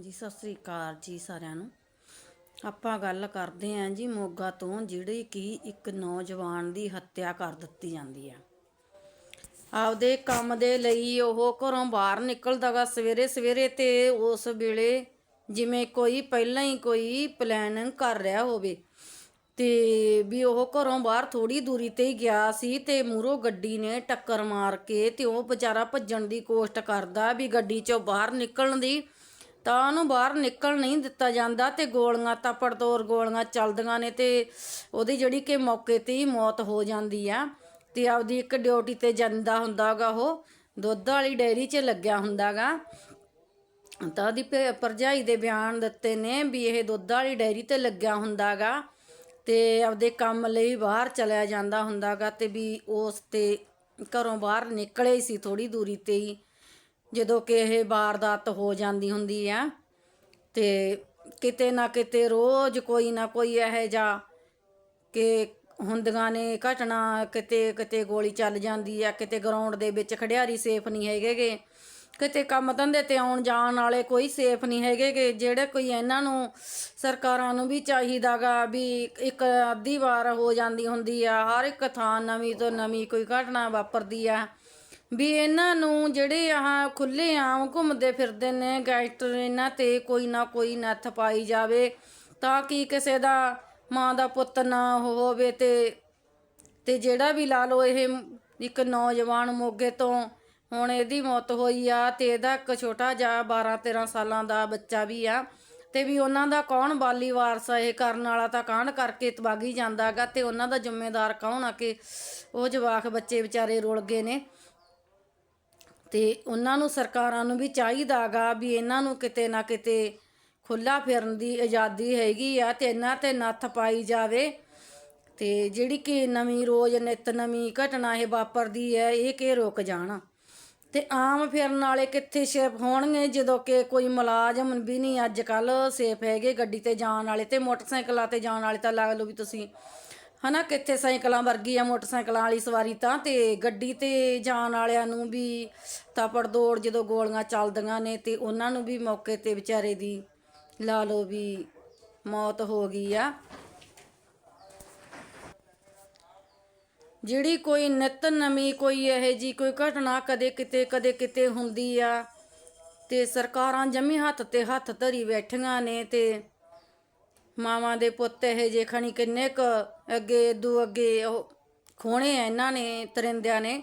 ਜੀ ਸਤਿ ਸ੍ਰੀ ਅਕਾਲ ਜੀ ਸਾਰਿਆਂ ਨੂੰ। ਆਪਾਂ ਗੱਲ ਕਰਦੇ ਆਂ ਜੀ ਮੋਗਾ ਤੋਂ, ਜਿਹੜੀ ਕਿ ਇੱਕ ਨੌਜਵਾਨ ਦੀ ਹੱਤਿਆ ਕਰ ਦਿੱਤੀ ਜਾਂਦੀ ਆ ਆਪਦੇ ਕੰਮ ਦੇ ਲਈ ਉਹ ਘਰੋਂ ਬਾਹਰ ਨਿਕਲਦਾਗਾ ਸਵੇਰੇ ਸਵੇਰੇ ਤੇ ਉਸ ਵੇਲੇ ਜਿਵੇਂ ਕੋਈ ਪਹਿਲਾਂ ਹੀ ਕੋਈ ਪਲੈਨਿੰਗ ਕਰ ਰਿਹਾ ਹੋਵੇ। ਤੇ ਵੀ ਉਹ ਘਰੋਂ ਬਾਹਰ ਥੋੜੀ ਦੂਰੀ ਤੇ ਹੀ ਗਿਆ ਸੀ ਤੇ ਮੂਰੋ ਗੱਡੀ ਨੇ ਟੱਕਰ ਮਾਰ ਕੇ ਤੇ ਉਹ ਵਿਚਾਰਾ ਭੱਜਣ ਦੀ ਕੋਸ਼ਿਸ਼ ਕਰਦਾ ਵੀ ਗੱਡੀ ਚੋਂ ਬਾਹਰ ਨਿਕਲਣ ਦੀ ਤਾਂ ਉਹਨੂੰ ਬਾਹਰ ਨਿਕਲ ਨਹੀਂ ਦਿੱਤਾ ਜਾਂਦਾ ਤੇ ਗੋਲੀਆਂ ਤਾਂ ਪੜਤੋਰ ਗੋਲੀਆਂ ਚੱਲਦੀਆਂ ਨੇ ਤੇ ਉਹਦੀ ਜਿਹੜੀ ਕਿ ਮੌਕੇ ਤੇ ਹੀ ਮੌਤ ਹੋ ਜਾਂਦੀ ਆ ਤੇ ਆਪਦੀ ਇੱਕ ਡਿਊਟੀ ਤੇ ਜਾਂਦਾ ਹੁੰਦਾਗਾ ਉਹ, ਦੁੱਧ ਵਾਲੀ ਡੈਰੀ 'ਚ ਲੱਗਿਆ ਹੁੰਦਾਗਾ। ਤਾਂ ਉਹਦੀ ਭੇ- ਭਰਜਾਈ ਦੇ ਬਿਆਨ ਦਿੱਤੇ ਨੇ ਵੀ ਇਹ ਦੁੱਧ ਵਾਲੀ ਡੈਰੀ ਤੇ ਲੱਗਿਆ ਹੁੰਦਾਗਾ ਤੇ ਆਪਦੇ ਕੰਮ ਲਈ ਬਾਹਰ ਚਲਿਆ ਜਾਂਦਾ ਹੁੰਦਾਗਾ ਤੇ ਵੀ ਉਸ ਤੇ ਘਰੋਂ ਬਾਹਰ ਨਿਕਲੇ ਸੀ ਥੋੜੀ ਦੂਰੀ ਤੇ ਹੀ। ਜਦੋਂ ਕਿ ਇਹ ਵਾਰਦਾਤ ਹੋ ਜਾਂਦੀ ਹੁੰਦੀ ਆ ਤੇ ਕਿਤੇ ਨਾ ਕਿਤੇ ਰੋਜ਼ ਕੋਈ ਨਾ ਕੋਈ ਇਹੋ ਜਿਹਾ ਕਿ ਹੁੰਦੀਆਂ ਨੇ ਘਟਨਾ, ਕਿਤੇ ਕਿਤੇ ਗੋਲੀ ਚੱਲ ਜਾਂਦੀ ਆ, ਕਿਤੇ ਗਰਾਊਂਡ ਦੇ ਵਿੱਚ ਖੜਿਆਰੀ ਸੇਫ ਨਹੀਂ ਹੈਗੇਗੇ ਕਿਤੇ ਕੰਮ ਧੰਦੇ ਤੇ ਆਉਣ ਜਾਣ ਵਾਲੇ ਕੋਈ ਸੇਫ ਨਹੀਂ ਹੈਗੇਗੇ ਜਿਹੜੇ ਕੋਈ ਇਹਨਾਂ ਨੂੰ ਸਰਕਾਰਾਂ ਨੂੰ ਵੀ ਚਾਹੀਦਾਗਾ ਵੀ ਇੱਕ ਅੱਧੀ ਵਾਰ ਹੋ ਜਾਂਦੀ ਹੁੰਦੀ ਆ, ਹਰ ਇੱਕ ਥਾਂ ਨਵੀਂ ਤੋਂ ਨਵੀਂ ਕੋਈ ਘਟਨਾ ਵਾਪਰਦੀ ਆ। ਵੀ ਇਹਨਾਂ ਨੂੰ ਜਿਹੜੇ ਆਹ ਖੁੱਲੇ ਆਮ ਘੁੰਮਦੇ ਫਿਰਦੇ ਨੇ ਗੈਂਗਸਟਰ ਇਹਨਾਂ ਤੇ ਕੋਈ ਨਾ ਕੋਈ ਨੱਥ ਪਾਈ ਜਾਵੇ, ਤਾਂ ਕਿ ਕਿਸੇ ਦਾ ਮਾਂ ਦਾ ਪੁੱਤ ਨਾ ਹੋਵੇ ਤੇ ਤੇ ਜਿਹੜਾ ਵੀ ਲਾ ਲਓ ਇਹ ਇੱਕ ਨੌਜਵਾਨ ਮੋਗੇ ਤੋਂ ਹੁਣ ਇਹਦੀ ਮੌਤ ਹੋਈ ਆ ਤੇ ਇਹਦਾ ਇੱਕ ਛੋਟਾ ਜਿਹਾ 12 13 ਸਾਲਾਂ ਦਾ ਬੱਚਾ ਵੀ ਆ, ਤੇ ਵੀ ਉਹਨਾਂ ਦਾ ਕੌਣ ਬਾਲੀ ਵਾਰਸ ਇਹ ਕਰਨ ਵਾਲਾ ਤਾਂ ਕਾਂਡ ਕਰਕੇ ਤਬਾਗੀ ਜਾਂਦਾਗਾ ਤੇ ਉਹਨਾਂ ਦਾ ਜ਼ਿੰਮੇਦਾਰ ਕੌਣ ਆ ਕਿ ਉਹ ਜਵਾਕ ਬੱਚੇ ਵਿਚਾਰੇ ਰੁਲ ਗਏ ਨੇ। ਤੇ ਉਹਨਾਂ ਨੂੰ ਸਰਕਾਰਾਂ ਨੂੰ ਵੀ ਚਾਹੀਦਾਗਾ ਵੀ ਇਹਨਾਂ ਨੂੰ ਕਿਤੇ ਨਾ ਕਿਤੇ ਖੁੱਲਾ ਫਿਰਨ ਦੀ ਆਜ਼ਾਦੀ ਹੈਗੀ ਆ ਤੇ ਇਹਨਾਂ ਤੇ ਨੱਥ ਪਾਈ ਜਾਵੇ। ਤੇ ਜਿਹੜੀ ਕਿ ਨਵੀਂ ਰੋਜ਼ ਨਿਤ ਨਵੀਂ ਘਟਨਾ ਇਹ ਵਾਪਰਦੀ ਹੈ, ਇਹ ਕਿ ਰੁਕ ਜਾਣ। ਤੇ ਆਮ ਫਿਰਨ ਵਾਲੇ ਕਿੱਥੇ ਸੇਫ ਹੋਣਗੇ ਜਦੋਂ ਕਿ ਕੋਈ ਮੁਲਾਜ਼ਮ ਵੀ ਨਹੀਂ ਅੱਜ ਕੱਲ ਸੇਫ ਹੈਗੇ ਗੱਡੀ ਤੇ ਜਾਣ ਵਾਲੇ ਤੇ ਮੋਟਰਸਾਈਕਲਾਂ ਤੇ ਜਾਣ ਵਾਲੇ ਤਾਂ ਲੱਗ ਲਓ ਵੀ ਤੁਸੀਂ ਹਨਾ ਕਿੱਥੇ ਸਾਈਕਲਾਂ ਵਰਗੀ ਆ, ਮੋਟਰਸਾਈਕਲਾਂ ਵਾਲੀ ਸਵਾਰੀ ਤਾਂ, ਤੇ ਗੱਡੀ ਤੇ ਜਾਣ ਵਾਲਿਆਂ ਨੂੰ ਵੀ ਤਾਪੜ ਦੌੜ ਜਦੋਂ ਗੋਲੀਆਂ ਚੱਲਦੀਆਂ ਨੇ, ਤੇ ਉਹਨਾਂ ਨੂੰ ਵੀ ਮੌਕੇ ਤੇ ਵਿਚਾਰੇ ਦੀ ਲਾ ਲਓ ਵੀ ਮੌਤ ਹੋ ਗਈ ਆ। ਜਿਹੜੀ ਕੋਈ ਨਿਤ ਨਵੀਂ ਕੋਈ ਇਹ ਜੀ ਕੋਈ ਘਟਨਾ ਕਦੇ ਕਿਤੇ ਕਦੇ ਕਿਤੇ ਹੁੰਦੀ ਆ, ਤੇ ਸਰਕਾਰਾਂ ਜਮੀ ਹੱਥ ਤੇ ਹੱਥ ਧਰੀ ਬੈਠੀਆਂ ਨੇ, ਤੇ ਮਾਵਾਂ ਦੇ ਪੁੱਤ ਇਹ ਜੇ ਖਣੀ ਕਿੰਨੇ ਕ ਅੱਗੇ ਦੂ ਅੱਗੇ ਉਹ ਖੋਣੇ ਆ ਇਹਨਾਂ ਨੇ, ਤਰਿੰਦਿਆਂ ਨੇ।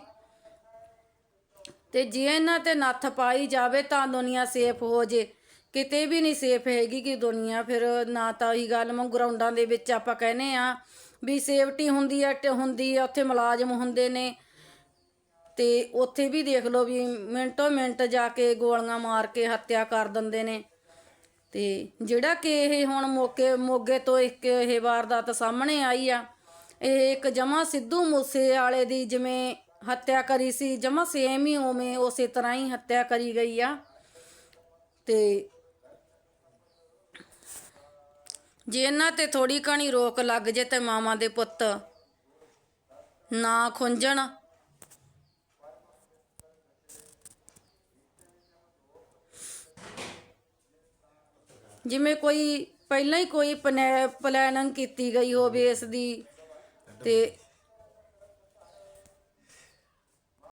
ਤੇ ਜੇ ਇਹਨਾਂ ਤੇ ਨੱਥ ਪਾਈ ਜਾਵੇ ਤਾਂ ਦੁਨੀਆ ਸੇਫ ਹੋ ਜੇ। ਕਿਤੇ ਵੀ ਨਹੀਂ ਸੇਫ ਹੈਗੀ ਕਿ ਦੁਨੀਆ। ਫਿਰ ਨਾ ਤਾਂ ਉਹੀ ਗੱਲ ਮੈਂ ਗਰਾਊਂਡਾਂ ਦੇ ਵਿੱਚ ਆਪਾਂ ਕਹਿੰਦੇ ਆ ਵੀ ਸੇਫਟੀ ਹੁੰਦੀ ਆ ਤੇ ਹੁੰਦੀ ਆ, ਉੱਥੇ ਮੁਲਾਜ਼ਮ ਹੁੰਦੇ ਨੇ। ਤੇ ਉੱਥੇ ਵੀ ਦੇਖ ਲਓ ਵੀ ਮਿੰਟੋ ਮਿੰਟ ਜਾ ਕੇ ਗੋਲੀਆਂ ਮਾਰ ਕੇ ਹੱਤਿਆ ਕਰ ਦਿੰਦੇ ਨੇ। ਤੇ ਜਿਹੜਾ ਕਿ ਇਹ ਹੁਣ ਮੌਕੇ, ਮੋਗੇ ਤੋਂ ਇੱਕ ਇਹ ਵਾਰਦਾਤ ਸਾਹਮਣੇ ਆਈ ਆ, ਇਹ ਇੱਕ ਜਮਾ ਸਿੱਧੂ ਮੂਸੇ ਵਾਲੇ ਦੀ ਜਿਵੇਂ ਹੱਤਿਆ ਕਰੀ ਸੀ, ਜਮਾ ਸੇਮ ਹੀ ਉਵੇਂ ਉਸੇ ਤਰ੍ਹਾਂ ਹੀ ਹੱਤਿਆ ਕਰੀ ਗਈ ਆ। ਤੇ ਜੇ ਇਹਨਾਂ ਤੇ ਥੋੜੀ ਕਣੀ ਰੋਕ ਲੱਗ ਜੇ ਤੇ ਮਾਮਾ ਦੇ ਪੁੱਤ ਨਾ ਖੁੰਝਣ ਜਿਵੇਂ ਕੋਈ ਪਹਿਲਾਂ ਹੀ ਕੋਈ ਪਨੈ- ਪਲੈਨਿੰਗ ਕੀਤੀ ਗਈ ਹੋਵੇ ਇਸ ਦੀ ਤੇ